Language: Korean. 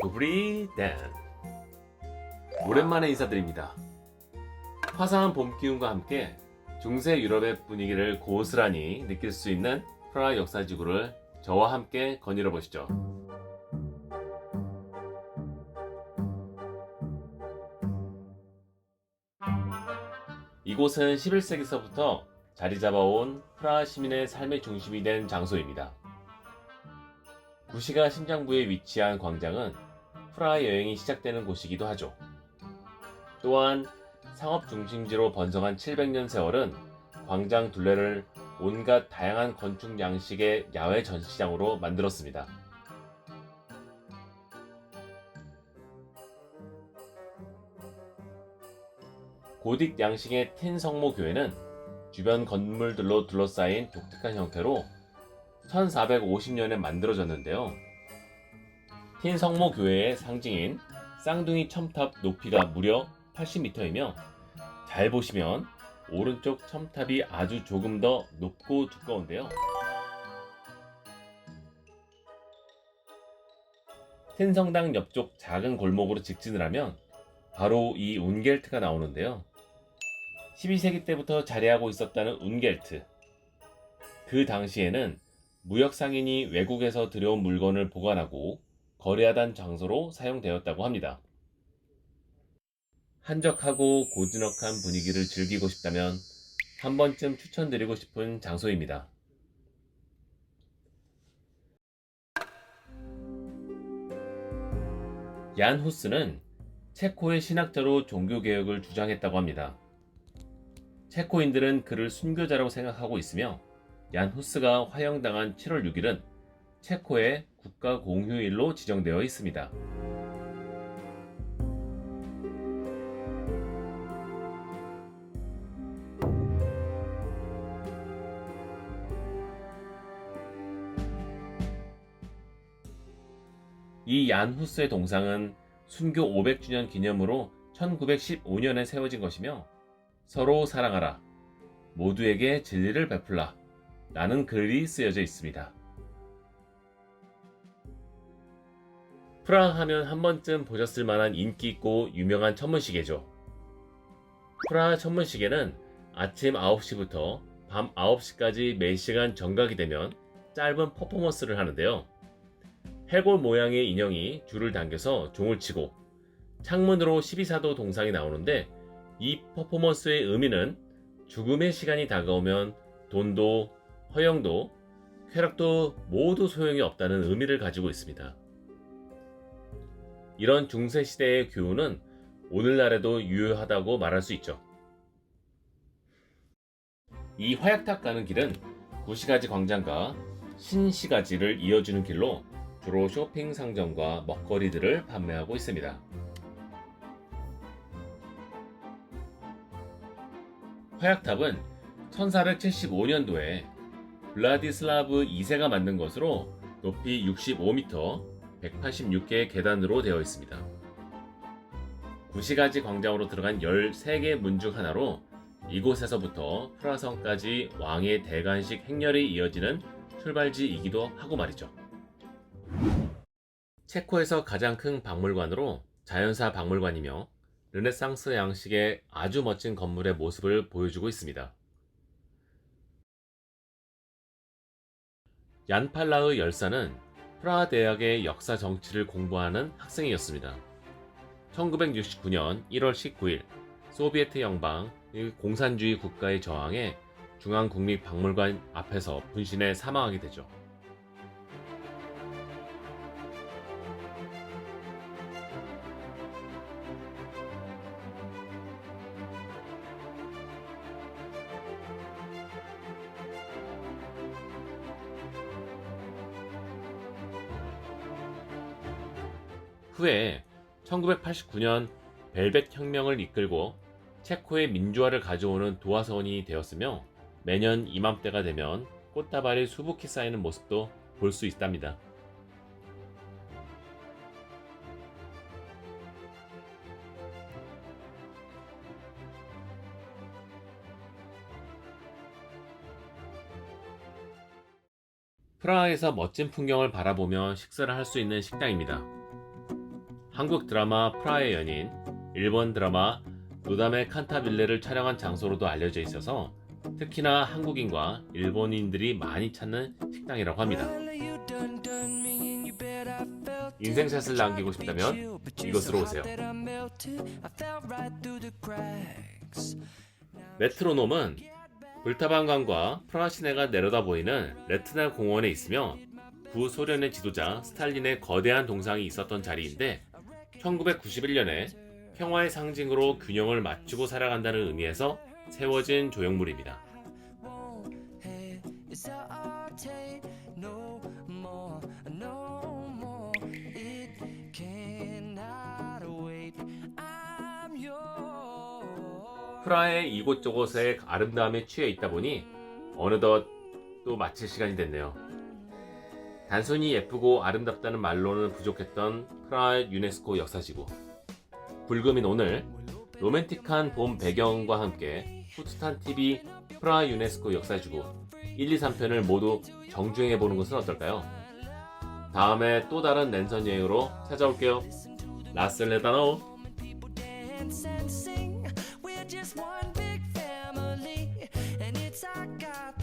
도브리 댄 오랜만에 인사드립니다. 화사한 봄 기운과 함께 중세 유럽의 분위기를 고스란히 느낄 수 있는 프라하 역사 지구를 저와 함께 거닐어 보시죠. 이곳은 11세기서부터 자리 잡아온 프라하 시민의 삶의 중심이 된 장소입니다. 구시가 심장부에 위치한 광장은 프라하 여행이 시작되는 곳이기도 하죠. 또한 상업 중심지로 번성한 700년 세월은 광장 둘레를 온갖 다양한 건축 양식의 야외 전시장으로 만들었습니다. 고딕 양식의 틴 성모 교회는 주변 건물들로 둘러싸인 독특한 형태로 1450년에 만들어졌는데요. 틴 성모 교회의 상징인 쌍둥이 첨탑 높이가 무려 80m이며 잘 보시면 오른쪽 첨탑이 아주 조금 더 높고 두꺼운데요. 텐성당 옆쪽 작은 골목으로 직진을 하면 바로 이 운겔트가 나오는데요. 12세기 때부터 자리하고 있었다는 운겔트. 그 당시에는 무역 상인이 외국에서 들여온 물건을 보관하고 거래하던 장소로 사용되었다고 합니다. 한적하고 고즈넉한 분위기를 즐기고 싶다면 한 번쯤 추천드리고 싶은 장소입니다. 얀 후스는 체코의 신학자로 종교개혁을 주장했다고 합니다. 체코인들은 그를 순교자라고 생각하고 있으며 얀 후스가 화형당한 7월 6일은 체코의 국가 공휴일로 지정되어 있습니다. 이 얀 후스의 동상은 순교 500주년 기념으로 1915년에 세워진 것이며 서로 사랑하라. 모두에게 진리를 베풀라. 라는 글이 쓰여져 있습니다. 프라하 하면 한 번쯤 보셨을 만한 인기 있고 유명한 천문시계죠. 프라하 천문시계는 아침 9시부터 밤 9시까지 매시간 정각이 되면 짧은 퍼포먼스를 하는데요. 해골 모양의 인형이 줄을 당겨서 종을 치고 창문으로 12사도 동상이 나오는데 이 퍼포먼스의 의미는 죽음의 시간이 다가오면 돈도 허영도 쾌락도 모두 소용이 없다는 의미를 가지고 있습니다. 이런 중세 시대의 교훈은 오늘날에도 유효하다고 말할 수 있죠. 이 화약탑 가는 길은 구시가지 광장과 신시가지를 이어주는 길로 주로 쇼핑 상점과 먹거리들을 판매하고 있습니다. 화약탑은 1475년도에 블라디슬라브 2세가 만든 것으로 높이 65m, 186개의 계단으로 되어 있습니다. 구시가지 광장으로 들어간 13개 문 중 하나로 이곳에서부터 프라성까지 왕의 대관식 행렬이 이어지는 출발지이기도 하고 말이죠. 체코에서 가장 큰 박물관으로 자연사 박물관이며 르네상스 양식의 아주 멋진 건물의 모습을 보여주고 있습니다. 얀팔라의 열사는 프라하 대학의 역사 정치를 공부하는 학생이었습니다. 1969년 1월 19일 소비에트 영방의 공산주의 국가의 저항에 중앙국립박물관 앞에서 분신해 사망하게 되죠. 후에 1989년 벨벳 혁명을 이끌고 체코의 민주화를 가져오는 도화선이 되었으며 매년 이맘때가 되면 꽃다발이 수북히 쌓이는 모습도 볼 수 있답니다. 프라하에서 멋진 풍경을 바라보며 식사를 할 수 있는 식당입니다. 한국 드라마 프라하의 연인, 일본 드라마 노담의 칸타빌레를 촬영한 장소로도 알려져 있어서 특히나 한국인과 일본인들이 많이 찾는 식당이라고 합니다. 인생샷을 남기고 싶다면 이곳으로 오세요. 메트로놈은 불타반강과 프라하 시내가 내려다 보이는 레트나 공원에 있으며 구소련의 지도자 스탈린의 거대한 동상이 있었던 자리인데 1991년에 평화의 상징으로 균형을 맞추고 살아간다는 의미에서 세워진 조형물입니다. 프라하의 이곳저곳의 아름다움에 취해 있다 보니 어느덧 또 마칠 시간이 됐네요. 단순히 예쁘고 아름답다는 말로는 부족했던 프라하 유네스코 역사지구. 불금인 오늘 로맨틱한 봄 배경과 함께 푸트탄 TV 프라하 유네스코 역사지구 1, 2, 3편을 모두 정주행해 보는 것은 어떨까요? 다음에 또 다른 랜선 여행으로 찾아올게요. We're just one big family, and it's our God